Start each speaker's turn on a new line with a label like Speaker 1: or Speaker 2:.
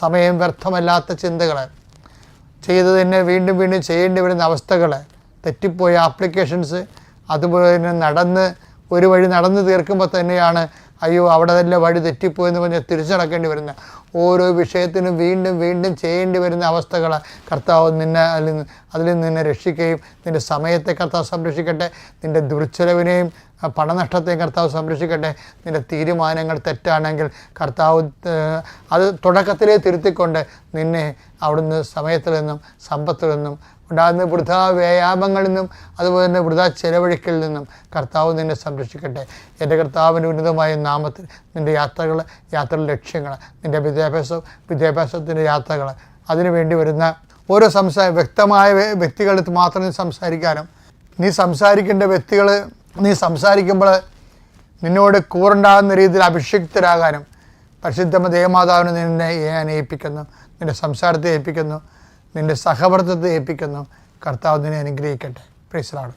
Speaker 1: സമയം വ്യർത്ഥമല്ലാത്ത ചിന്തകൾ ചെയ്തത് തന്നെ വീണ്ടും വീണ്ടും ചെയ്യേണ്ടി വരുന്ന അവസ്ഥകൾ തെറ്റിപ്പോയ ആപ്ലിക്കേഷൻസ് അതുപോലെ തന്നെ നടന്ന് ഒരു വഴി നടന്നു തീർക്കുമ്പോൾ തന്നെയാണ് അയ്യോ അവിടെ തന്നെ വഴി തെറ്റിപ്പോയെന്ന് പറഞ്ഞ് തിരിച്ചടക്കേണ്ടി വരുന്ന ഓരോ വിഷയത്തിനും വീണ്ടും വീണ്ടും ചെയ്യേണ്ടി വരുന്ന അവസ്ഥകൾ കർത്താവ് നിന്നെ അതിൽ അതിൽ നിന്നെ രക്ഷിക്കുകയും നിന്റെ സമയത്തെ കർത്താവ് സംരക്ഷിക്കട്ടെ നിന്റെ ദുർച്ചെലവിനെയും പണനഷ്ടത്തെ കർത്താവ് സംരക്ഷിക്കട്ടെ നിന്റെ തീരുമാനങ്ങൾ തെറ്റാണെങ്കിൽ കർത്താവ് അത് തുടക്കത്തിലേ തിരുത്തിക്കൊണ്ട് നിന്നെ അവിടുന്ന് സമയത്തിൽ നിന്നും സമ്പത്തിൽ നിന്നും ഉണ്ടാകുന്ന വൃഥാ വ്യായാമങ്ങളിൽ നിന്നും അതുപോലെ തന്നെ വൃഥാ ചെലവഴിക്കലിൽ നിന്നും കർത്താവ് നിന്നെ സംരക്ഷിക്കട്ടെ. എന്റെ കർത്താവിന്റെ ഉന്നതമായ നാമത്തിൽ നിന്റെ യാത്രകൾ യാത്രയുടെ ലക്ഷ്യങ്ങൾ നിന്റെ വിദ്യാഭ്യാസം വിദ്യാഭ്യാസത്തിന്റെ യാത്രകൾ അതിനു വേണ്ടി വരുന്ന ഓരോ സംസാ വ്യക്തമായ വ്യക്തികളിൽ മാത്രം നീ സംസാരിക്കാനും നീ സംസാരിക്കേണ്ട വ്യക്തികൾ നീ സംസാരിക്കുമ്പോൾ നിന്നോട് കൂറുണ്ടാകുന്ന രീതിയിൽ അഭിഷിക്തരാകാനും പരിശുദ്ധമ ദേവമാതാവിനെ നിന്നെ ഞാൻ ഏൽപ്പിക്കുന്നു നിന്റെ സംസാരത്തെ ഏൽപ്പിക്കുന്നു. നിന്റെ സഹവർത്തത്തെ ഏൽപ്പിക്കുന്നു. കർത്താവ് നിന്നെ അനുഗ്രഹിക്കട്ടെ. പ്രീസലാണ്